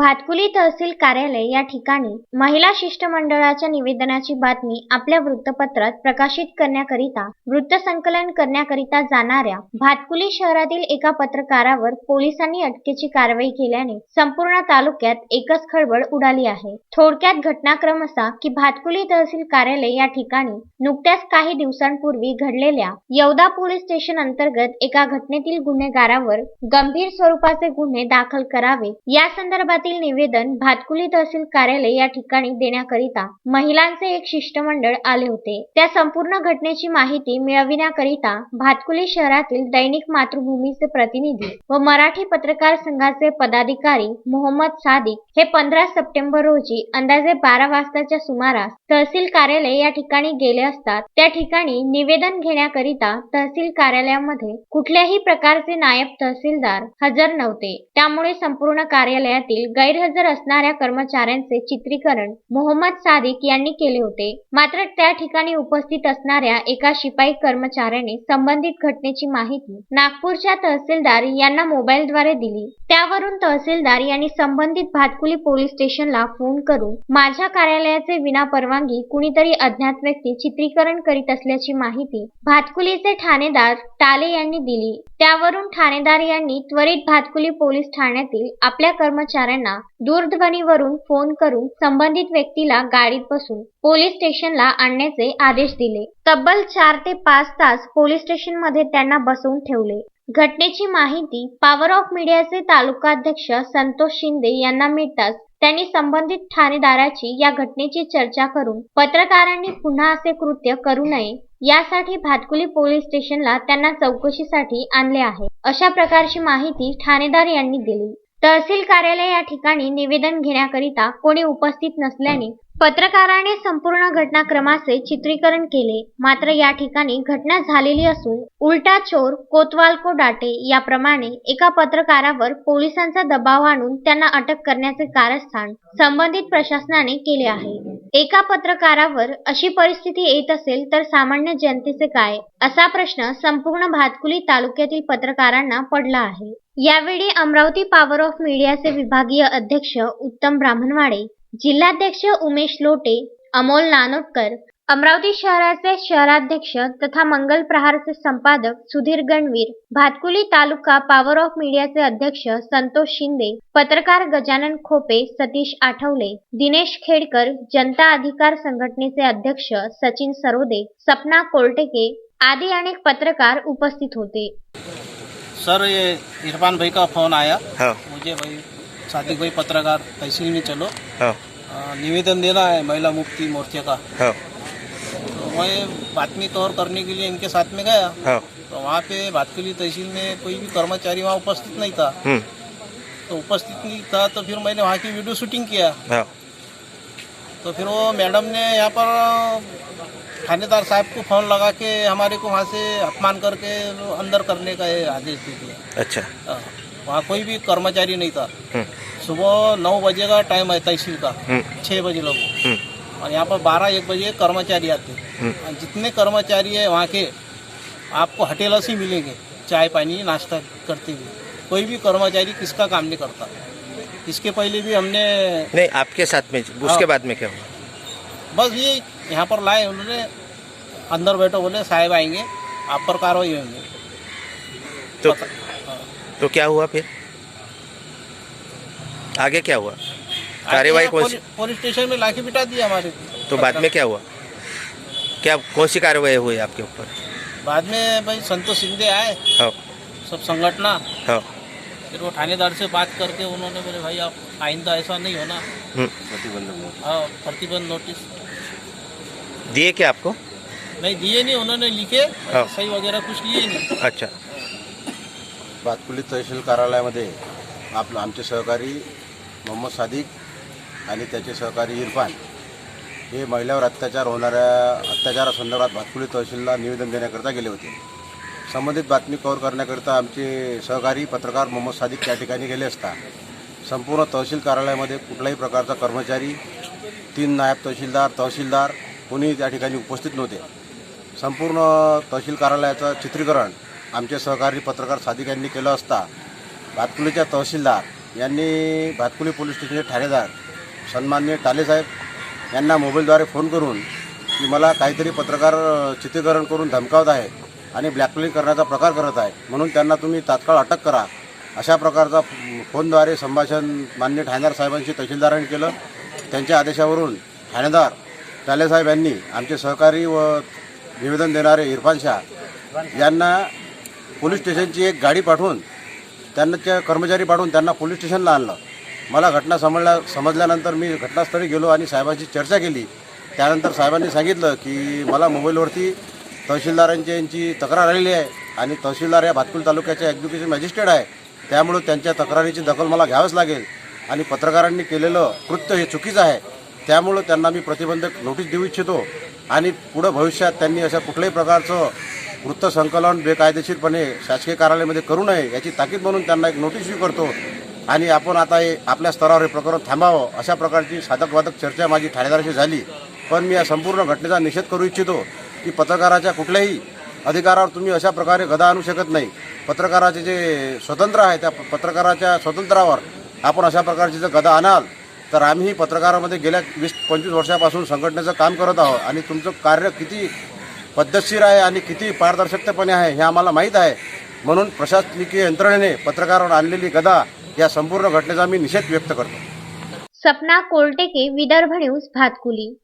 भातकुली तहसील कार्यालय या ठिकाणी महिला शिष्टमंडळाच्या निवेदनाची बातमी आपल्या वृत्तपत्रात प्रकाशित करण्याकरिता वृत्तसंकलन करण्याकरिता जाणाऱ्या भातकुली शहरातील एका पत्रकारावर पोलिसांनी अटकेची कारवाई केल्याने संपूर्ण तालुक्यात एकच खळबळ उडाली आहे. थोडक्यात घटनाक्रम असा की भातकुली तहसील कार्यालय या ठिकाणी नुकत्याच काही दिवसांपूर्वी घडलेल्या यवदा पोलीस स्टेशन अंतर्गत एका घटनेतील गुन्हेगारावर गंभीर स्वरूपाचे गुन्हे दाखल करावे या संदर्भातील निवेदन भातकुली तहसील कार्यालय या ठिकाणी देण्याकरिता महिलांचे एक शिष्टमंडळ आले होते. त्या संपूर्ण घटनेची माहिती मिळविण्याकरिता भातकुली शहरातील दैनिक मातृभूमीचे प्रतिनिधी व मराठी पत्रकार संघाचे पदाधिकारी मोहम्मद सादिक हे पंधरा सप्टेंबर रोजी अंदाजे बारा वाजताच्या सुमारास तहसील कार्यालय या ठिकाणी गेले असतात. त्या ठिकाणी निवेदन घेण्याकरिता तहसील कार्यालयामध्ये कुठल्याही प्रकारचे नायब तहसीलदार हजर नव्हते. त्यामुळे संपूर्ण कार्यालयातील गैरहजर असणाऱ्या कर्मचाऱ्यांचे चित्रीकरण मोहम्मद सादिक यांनी केले होते. मात्र त्या ठिकाणी उपस्थित असणाऱ्या एका शिपाई कर्मचाऱ्याने संबंधित घटनेची माहिती नागपूरच्या तहसीलदार यांना मोबाईलद्वारे दिली. त्यावरून तहसीलदार यांनी संबंधित भातकुली पोलीस स्टेशनला फोन करून माझ्या कार्यालयाचे विना परवानगी कुणीतरी अज्ञात व्यक्ती चित्रीकरण करीत असल्याची माहिती भातकुलीचे ठाणेदार टाले यांनी दिली. त्यावरून ठाणेदार यांनी त्वरित भातकुली पोलीस ठाण्यातील आपल्या कर्मचाऱ्यांना दूरध्वनीवरून फोन करून संबंधित व्यक्तीला गाडीत बसून पोलीस स्टेशनला आणण्याचे आदेश दिले. तब्बल चार ते पाच तास पोलीस स्टेशनमध्ये त्यांना बसवून ठेवले. घटनेची माहिती पॉवर ऑफ मीडियाचे तालुकाध्यक्ष संतोष शिंदे यांना मिळताच त्यांनी संबंधित ठाणेदाराची या घटनेची चर्चा करून पत्रकारांनी पुन्हा असे कृत्य करू नये यासाठी भातकुली पोलीस स्टेशनला त्यांना चौकशीसाठी आणले आहे. अशा प्रकारची माहिती ठाणेदार यांनी दिली. तहसील कार्यालय या ठिकाणी निवेदन घेण्याकरिता कोणी उपस्थित नसल्याने पत्रकाराने संपूर्ण घटनाक्रमाचे चित्रीकरण केले. मात्र या ठिकाणी घटना झालेली असून उलटा चोर कोतवाल को डाटे याप्रमाणे एका पत्रकारावर पोलिसांचा दबाव आणून त्यांना अटक करण्याचे कारस्थान संबंधित प्रशासनाने केले आहे. एका पत्रकारावर अशी परिस्थिती येत असेल तर सामान्य जनतेचे काय? असा प्रश्न संपूर्ण भातकुली तालुक्यातील पत्रकारांना पडला आहे. यावेळी अमरावती पॉवर ऑफ मीडियाचे विभागीय अध्यक्ष उत्तम ब्राह्मणवाडे जिल्हाध्यक्ष उमेश लोटे अमोल नानोटकर अमरावती शहराचे शहराध्यक्ष तथा मंगल प्रहारचे संपादक सुधीर गणवीर भातकुली तालुका पॉवर ऑफ मीडियाचे अध्यक्ष संतोष शिंदे पत्रकार गजानन खोपे सतीश आठवले दिनेश खेडकर जनता अधिकार संघटनेचे अध्यक्ष सचिन सरोदे सपना कोलटेके आदी अनेक पत्रकार उपस्थित होते. सर ये इरफान भाई का फ़ोन आया. हाँ. मुझे भाई साथी भाई पत्रकार तहसील में चलो. हाँ. अ, निवेदन देना है महिला मुक्ति मोर्चे का. हाँ. तो मैं बातमी तौर करने के लिए इनके साथ में गया। हाँ। तो वहाँ पे भातकुली तहसील में कोई भी कर्मचारी वहाँ उपस्थित नहीं था। हम्म, तो उपस्थित नहीं था तो फिर मैंने वहाँ की वीडियो शूटिंग किया। हाँ। तो फिर वो मैडम ने यहाँ पर थानेदार साहब को फ़ोन लगा के हमारे को वहाँ से अपमान करके अंदर करने का ये आदेश दे दिया। अच्छा। हाँ, वहाँ कोई भी कर्मचारी नहीं था। हम्म, सुबह नौ बजे का टाइम है तहसील का। हम्म, छः बजे लोग और यहाँ पर बारह एक बजे कर्मचारी आते हैं। जितने कर्मचारी है वहाँ के आपको हटेलस ही मिलेंगे चाय पानी नाश्ता करते हुए। कोई भी कर्मचारी किसका काम नहीं करता। इसके पहले भी हमने नहीं आपके साथ में उसके हाँ। बाद में क्या हुआ? बस ये यहाँ पर लाए उन्होंने अंदर बैठो बोले साहेब आएँगे आप पर कार्रवाई होंगे। तो हाँ। तो क्या हुआ फिर? आगे क्या हुआ? कार्यवाही कौन सी पुलिस- स्टेशन में लाके बिठा दिया हमारे। तो बाद में क्या हुआ? क्या कौन सी कार्रवाई हुई आपके ऊपर? बाद में भाई संतोष शिंदे आए। हाँ। सब संगठना। हाँ। फिर वो थानेदार से बात करके उन्होंने बोले भाई आप आइंदा ऐसा नहीं होना। हम्म, हाँ प्रतिबंध नोटिस। दिए क्या आपको? नहीं दिए नहीं उन्होंने लिखे हाँ। सही वगैरह कुछ लिए नहीं। अच्छा। भातकुली तहसील कार्यालयामध्ये आपलं आमचे सहकारी मोहम्मद सादिक आणि त्याचे सहकारी इरफान. हे महिलावर अत्याचार होणाऱ्या अत्याचारासंदर्भात भातकुली तहसीलला निवेदन देण्याकरता गेले होते. संबंधित बातमी कव्हर करण्याकरिता आमचे सहकारी पत्रकार मोहम्मद सादिक त्या ठिकाणी गेले असता. संपूर्ण तहसील कार्यालयामध्ये कुठल्याही प्रकारचा कर्मचारी तीन नायब तहसीलदार तहसीलदार कोणी त्या ठिकाणी उपस्थित नव्हते. संपूर्ण तहसील कार्यालयाचं चित्रीकरण आमचे सहकारी पत्रकार सादिक यांनी केलं असता. भातकुलीच्या तहसीलदार यांनी भातकुली पोलीस स्टेशनचे ठाणेदार सन्मान्य टालेसाहेब यांना मोबाईलद्वारे फोन करून की मला काहीतरी पत्रकार चित्रीकरण करून धमकावत आहे आणि ब्लॅकमेलिंग करण्याचा प्रकार करत आहे. म्हणून त्यांना तुम्ही तात्काळ अटक करा. अशा प्रकारचा फोनद्वारे संभाषण मान्य ठाणेदार साहेबांशी तहसीलदारांनी केलं. त्यांच्या आदेशावरून ठाणेदार टालेसाहेब यांनी आमचे सहकारी व निवेदन देणारे इरफान शाह यांना पोलीस स्टेशनची एक गाडी पाठवून त्यांच्या कर्मचारी पाठवून त्यांना पोलीस स्टेशनला आणलं. मला घटना समजल्या समजल्यानंतर मी घटनास्थळी गेलो आणि साहेबांशी चर्चा केली. त्यानंतर साहेबांनी सांगितलं की मला मोबाईलवरती तहसीलदारांची यांची तक्रार आलेली आहे आणि तहसीलदार या भातकुल तालुक्याचे एक्झिक्युटिव्ह मॅजिस्ट्रेट आहे. त्यामुळं त्यांच्या तक्रारीची दखल मला घ्यावंच लागेल आणि पत्रकारांनी केलेलं कृत्य हे चुकीचं आहे. त्यामुळं त्यांना मी प्रतिबंधक नोटीस देऊ इच्छितो आणि पुढं भविष्यात त्यांनी अशा कुठल्याही प्रकारचं वृत्तसंकलन बेकायदेशीरपणे शासकीय कार्यालयामध्ये करू नये याची ताकीद म्हणून त्यांना एक नोटीस करतो आणि आपण आता हे आपल्या स्तरावर हे प्रकरण थांबावं अशा प्रकारची साधकवादक चर्चा माझी ठाणेदाराशी झाली. पण मी या संपूर्ण घटनेचा निषेध करू इच्छितो की पत्रकाराच्या कुठल्याही अधिकारावर तुम्ही अशा प्रकारे गदा आणू शकत नाही. पत्रकाराचे जे स्वतंत्र आहे त्या पत्रकाराच्या स्वतंत्रावर आपण अशा प्रकारची जर गदा आणाल तर आम्ही पत्रकारामध्ये गेल्या वीस पंचवीस वर्षापासून संघटनेचं काम करत आहोत आणि तुमचं कार्य किती पद्धतशीर आहे आणि किती पारदर्शकतेपणे आहे हे आम्हाला माहीत आहे. म्हणून प्रशासकीय यंत्रणेने पत्रकारावर आणलेली गदा या संपूर्ण घटनेचा मी निषेध व्यक्त करतो. सपना कोलटेके विदर्भ न्यूज भातकुली.